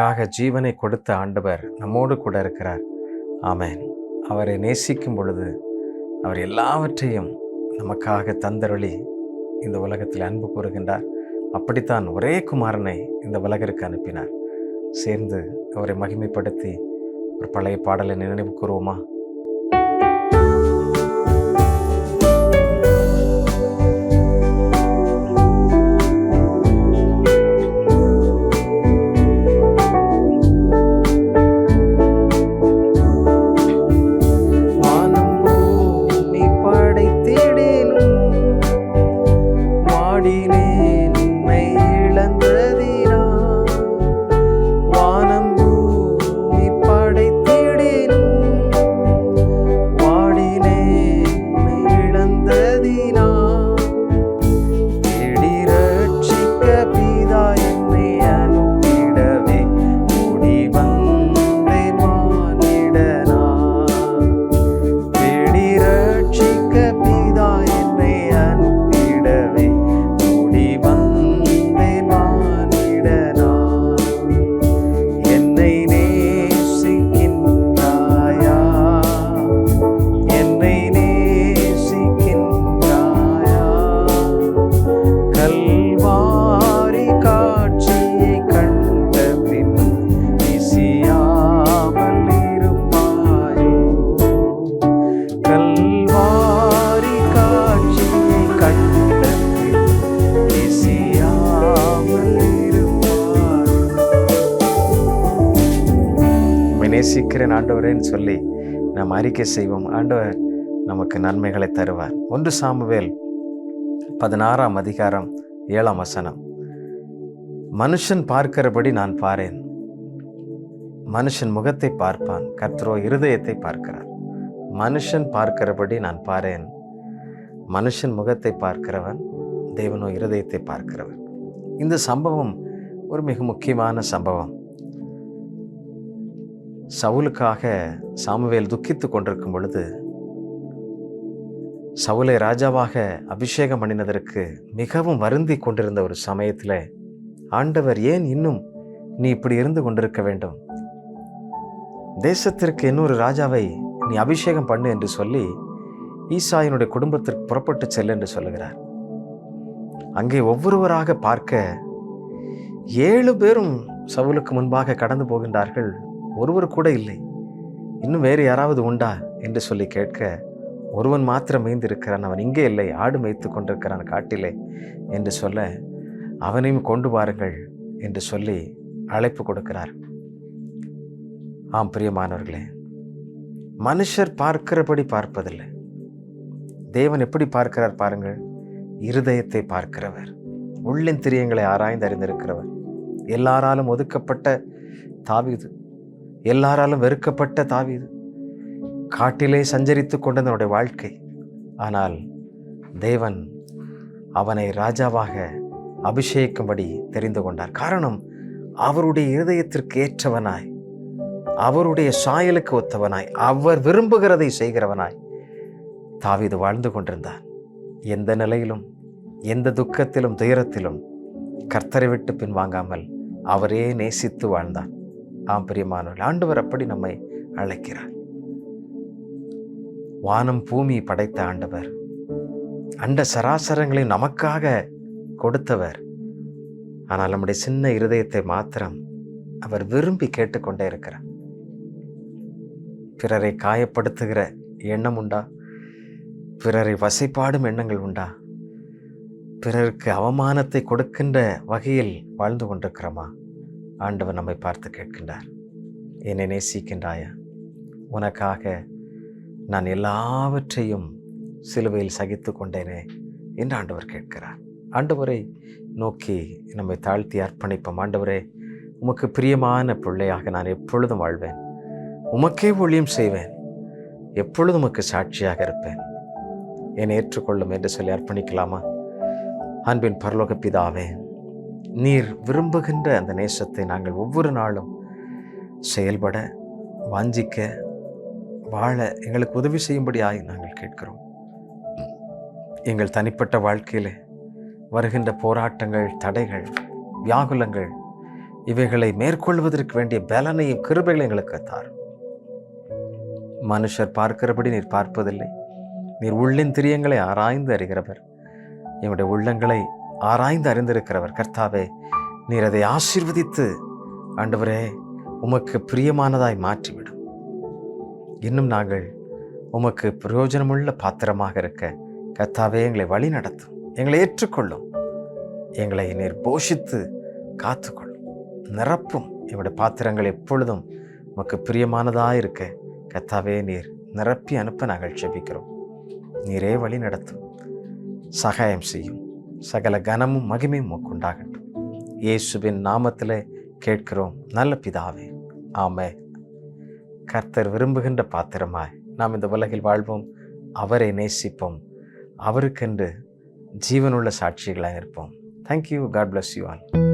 நமக்காக ஜீவனை கொடுத்த ஆண்டவர் நம்மோடு கூட இருக்கிறார். ஆமேன். அவரை நேசிக்கும் பொழுது அவர் எல்லாவற்றையும் நமக்காக தந்தருளி இந்த உலகத்தில் அன்பு கூறுகின்றார். அப்படித்தான் ஒரே குமாரனை இந்த உலகிற்கு அனுப்பினார். சேர்ந்து அவரை மகிமைப்படுத்தி ஒரு பழைய பாடலை நினைவு கூறுவோமா? நேசிக்கிறேன் ஆண்டவரேன்னு சொல்லி நாம் அறிக்கை செய்வோம். ஆண்டவர் நமக்கு நன்மைகளை தருவார். ஒன்று சாமுவேல் பதினாறாம் அதிகாரம் ஏழாம் வசனம். மனுஷன் பார்க்கிறபடி நான் பாரேன். மனுஷன் முகத்தை பார்ப்பான். கத்ரோ இருதயத்தை பார்க்கிறார். மனுஷன் பார்க்கிறபடி நான் பாரேன். மனுஷன் முகத்தை பார்க்கிறவன் தேவனோ இருதயத்தை பார்க்கிறவன். இந்த சம்பவம் ஒரு மிக முக்கியமான சம்பவம். சவுலுக்காக சாமுவேல் துக்கித்து கொண்டிருக்கும் பொழுது சவுலை ராஜாவாக அபிஷேகம் பண்ணினதற்கு மிகவும் வருந்தி கொண்டிருந்த ஒரு சமயத்தில் ஆண்டவர் ஏன் இன்னும் நீ இப்படி இருந்து கொண்டிருக்க வேண்டும்? தேசத்திற்கு இன்னொரு ராஜாவை நீ அபிஷேகம் பண்ணு என்று சொல்லி ஈசாயினுடைய குடும்பத்திற்கு புறப்பட்டு செல் என்று சொல்லுகிறார். அங்கே ஒவ்வொருவராக பார்க்க ஏழு பேரும் சவுலுக்கு முன்பாக கடந்து போகின்றார்கள். ஒருவர் கூட இல்லை. இன்னும் வேறு யாராவது உண்டா? என்று சொல்லி கேட்க ஒருவன் மாத்திரம் மேய்ந்திருக்கிறான் அவன் இங்கே இல்லை ஆடு மேய்த்து கொண்டிருக்கிறான் காட்டிலே என்று சொல்ல அவனையும் கொண்டு வாருங்கள் என்று சொல்லி அழைப்பு கொடுக்கிறார். ஆம் பிரியமானவர்களே மனுஷர் பார்க்கிறபடி பார்ப்பதில்லை. தேவன் எப்படி பார்க்கிறார் பாருங்கள் இருதயத்தை பார்க்கிறவர் உள்ளின் திரியங்களை ஆராய்ந்து அறிந்திருக்கிறவர் எல்லாராலும் ஒதுக்கப்பட்ட தாவிது எல்லாராலும் வெறுக்கப்பட்ட தாவீது காட்டிலே சஞ்சரித்து கொண்டதனுடைய வாழ்க்கை. ஆனால் தேவன் அவனை ராஜாவாக அபிஷேகிக்கும்படி தெரிந்து கொண்டார். காரணம் அவருடைய இருதயத்திற்கு ஏற்றவனாய் அவருடைய சாயலுக்கு ஒத்தவனாய் அவர் விரும்புகிறதை செய்கிறவனாய் தாவீது வாழ்ந்து கொண்டிருந்தான் எந்த நிலையிலும் எந்த துக்கத்திலும் துயரத்திலும் கர்த்தரை விட்டு பின்வாங்காமல் அவரே நேசித்து வாழ்ந்தான். ஆம் பிரியமானவர்கள் ஆண்டவர் அப்படி நம்மை அழைக்கிறார். வானம் பூமி படைத்த ஆண்டவர் அண்ட சராசரங்களை நமக்காக கொடுத்தவர். ஆனால் நம்முடைய சின்ன இருதயத்தை மாத்திரம் அவர் விரும்பி கேட்டுக்கொண்டே இருக்கிறார். பிறரை காயப்படுத்துகிற எண்ணம் உண்டா? பிறரை வசைப்பாடும் எண்ணங்கள் உண்டா? பிறருக்கு அவமானத்தை கொடுக்கின்ற வகையில் வாழ்ந்து கொண்டிருக்கிறோமா? ஆண்டவர் நம்மை பார்த்து கேட்கின்றார். என்னை நேசிக்கின்றாயா? உனக்காக நான் எல்லாவற்றையும் சிலுவையில் சகித்து கொண்டேனே என்று ஆண்டவர் கேட்கிறார். ஆண்டவரை நோக்கி நம்மை தாழ்த்தி அர்ப்பணிப்போம். ஆண்டவரே உமக்கு பிரியமான பிள்ளையாக நான் எப்பொழுதும் வாழ்வேன். உமக்கே ஒளியும் செய்வேன். எப்பொழுதும் உமக்கு சாட்சியாக இருப்பேன். என்னை ஏற்றுக்கொள்ளும் என்று சொல்லி அர்ப்பணிக்கலாமா? அன்பின் பரலோக பிதாவேன் நீர் விரும்புகின்ற அந்த நேசத்தை நாங்கள் ஒவ்வொரு நாளும் செயல்பட வாஞ்சிக்க வாழ எங்களுக்கு உதவி செய்யும்படியாக நாங்கள் கேட்கிறோம். எங்கள் தனிப்பட்ட வாழ்க்கையில் வருகின்ற போராட்டங்கள் தடைகள் வியாகுலங்கள் இவைகளை மேற்கொள்வதற்கு வேண்டிய பலனையும் கிருபைகளை எங்களுக்கு தாரும் மனுஷர் பார்க்கிறபடி நீர் பார்ப்பதில்லை. நீர் உள்ளின் திரியங்களை ஆராய்ந்து அறிகிறவர். என்னுடைய உள்ளங்களை ஆராய்ந்து அறிந்திருக்கிறவர். கர்த்தாவே நீர் அதை ஆசீர்வதித்து ஆண்டவரே உமக்கு பிரியமானதாய் மாற்றிவிடும். இன்னும் நாங்கள் உமக்கு பிரயோஜனமுள்ள பாத்திரமாக இருக்க கர்த்தாவே எங்களை வழி நடத்தும் எங்களை ஏற்றுக்கொள்ளும் எங்களை நீர் போஷித்து காத்துக்கொள்ளும் நிரப்பும். எங்களுடைய பாத்திரங்கள் எப்பொழுதும் உமக்கு பிரியமானதாக இருக்க கர்த்தாவே நீர் நிரப்பி அனுப்ப நாங்கள் செபிக்கிறோம். நீரே வழி நடத்தும். சகாயம் செய்யும். சகல கனமும் மகிமையும் உமக்கு உண்டாகட்டும் இயேசுவின் நாமத்தில் கேட்கிறோம் நல்ல பிதாவே ஆமே. கர்த்தர் விரும்புகின்ற பாத்திரமாய் நாம் இந்த உலகில் வாழ்வோம் அவரை நேசிப்போம் அவருக்கென்று ஜீவனுள்ள சாட்சிகளாக இருப்போம். Thank you God bless you all